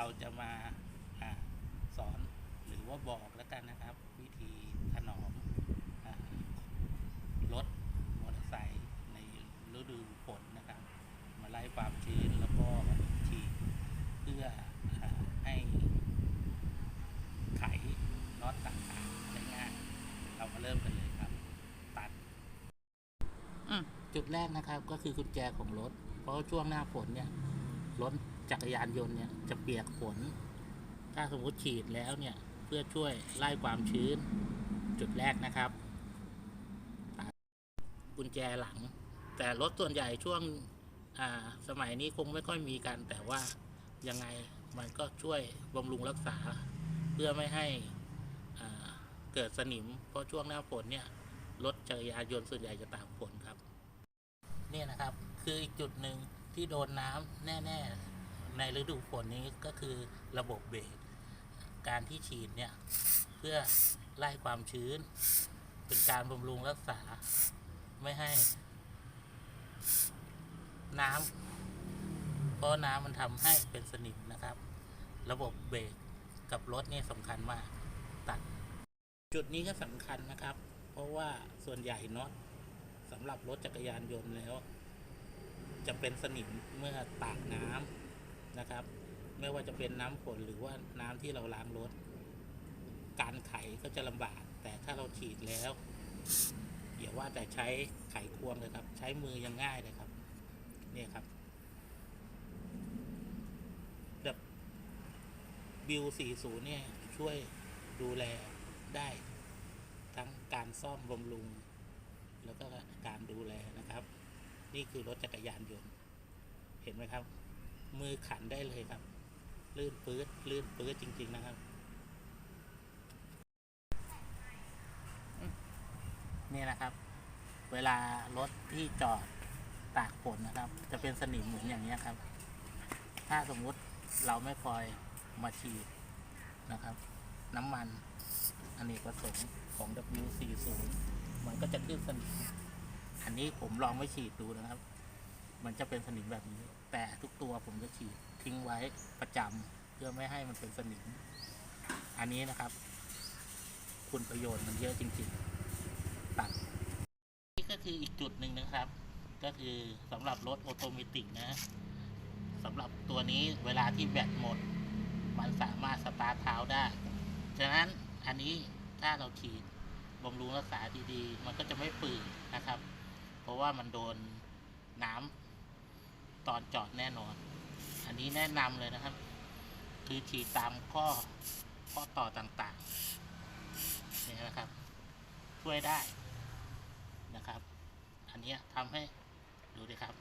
เราจะมาอาสอนหรือว่าบอกแล้วกันนะครับ วิธีถนอมอารถมอเตอร์ไซค์ในฤดูฝนนะครับ มาไล่ความชื้นแล้วก็ฉีดเพื่ออาให้ไขน็อตต่างๆได้ง่ายเรามาเริ่มกันเลยครับ ตัดจุดแรกนะครับก็คือกุญแจของรถ เพราะช่วงหน้าฝนเนี่ยรถ จักรยานยนต์เนี่ยจะเปียกฝนถ้าสมมติฉีดแล้วเนี่ยเพื่อช่วยไล่ความชื้นจุดแรกนะครับกุญแจหลัง แต่รถส่วนใหญ่ช่วงสมัยนี้คงไม่ค่อยมีกัน แต่ว่ายังไงมันก็ช่วยบำรุงรักษา เพื่อไม่ให้เกิดสนิม เพราะช่วงหน้าฝนเนี่ยรถจักรยานยนต์ส่วนใหญ่จะตากฝนครับ เนี่ยนะครับ คืออีกจุดหนึ่งที่โดนน้ำแน่ ๆ ในฤดูฝนนี้ก็คือระบบเบรกการที่ฉีดเนี่ย เพื่อไล่ความชื้น เป็นการบำรุงรักษาไม่ให้ น้ำเพราะน้ำมันทำให้เป็นสนิมนะครับ ระบบเบรกกับรถนี่สำคัญมากตัด จุดนี้ก็สำคัญนะครับ เพราะว่าส่วนใหญ่น็อตสำหรับรถจักรยานยนต์แล้ว จะเป็นสนิมเมื่อตากน้ำ นะครับ ไม่ว่าจะเป็นน้ำฝนหรือว่าน้ำที่เราล้างรถ การไขก็จะลำบาก แต่ถ้าเราฉีดแล้วอย่าว่าแต่ใช้ไขควงเลยครับ ใช้มือยังง่ายเลยครับ เนี่ยครับแบบบิว40 เนี่ยช่วยดูแลได้ทั้งการซ่อมบำรุง แล้วก็การดูแลนะครับ นี่คือรถจักรยานยนต์ เห็นไหมครับ มือขันได้เลยครับ ลื่นปื๊ดลื่นปื๊ดจริง ๆ นะครับ นี่นะครับ เวลารถที่จอดตากฝนนะครับ จะเป็นสนิมเหมือนอย่างนี้ครับ ถ้าสมมุติเราไม่คอยมาฉีดนะครับ น้ำมันอเนกประสงค์ของ W40 มันก็จะขึ้นสนิม อันนี้ผมลองไม่ฉีดดูนะครับ มันจะเป็นสนิมแบบนี้ แต่ทุกตัวผมจะฉีดทิ้งไว้ประจำเพื่อไม่ให้มันเป็นสนิม อันนี้นะครับ คุณประโยชน์มันเยอะจริง ๆ ตัด นี่ก็คืออีกจุดหนึ่งนะครับ ก็คือสำหรับรถออโตเมติกนะสำหรับตัวนี้เวลาที่แบตหมด มันสามารถสตาร์ทเท้าได้ฉะนั้นอันนี้ถ้าเราฉีดบำรุงรักษาดีๆ มันก็จะไม่ฝืดนะครับ เพราะว่ามันโดนน้ำ ตอนจอดแน่นอน อันนี้แนะนำเลยนะครับ คือฉีดตามข้อข้อต่อต่างๆนี่นะครับ ช่วยได้นะครับ อันนี้ทำให้ดูดิครับ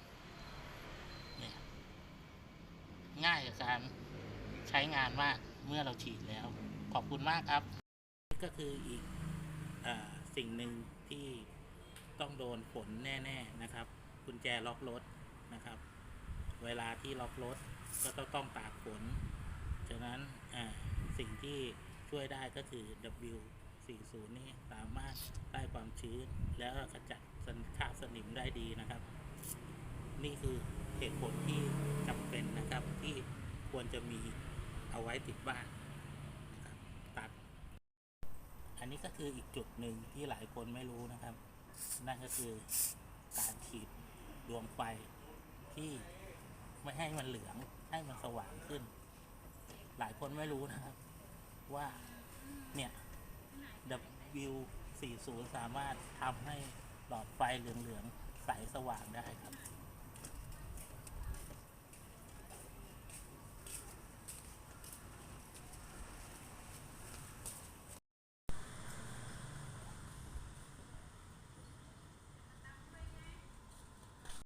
เนี่ยง่ายกับการใช้งานมากเมื่อเราฉีดแล้ว ขอบคุณมากครับนี่ก็คืออีกอสิ่งหนึ่งที่ต้องโดนฝนแน่ ๆ นะครับกุญแจล็อกรถนะครับ เวลาที่ล็อกรถก็ต้องต้องตากฝนฉะนั้นสิ่งที่ช่วยได้ก็คือ W40 นี่สามารถได้ความชื้น แล้วก็ขจัดสันค่าสนิมได้ดีนะครับ นี่คือเหตุผลที่จำเป็นนะครับที่ควรจะมีเอาไว้ติดบ้านตัด อันนี้ก็คืออีกจุดหนึ่งที่หลายคนไม่รู้นะครับ นั่นก็คือการขีดดวงไฟที่ ไม่ให้มันเหลือง ให้มันสว่างขึ้น หลายคนไม่รู้นะครับ ว่าเนี่ย W40 สามารถทำให้หลอดไฟเหลืองๆใสสว่างได้ครับ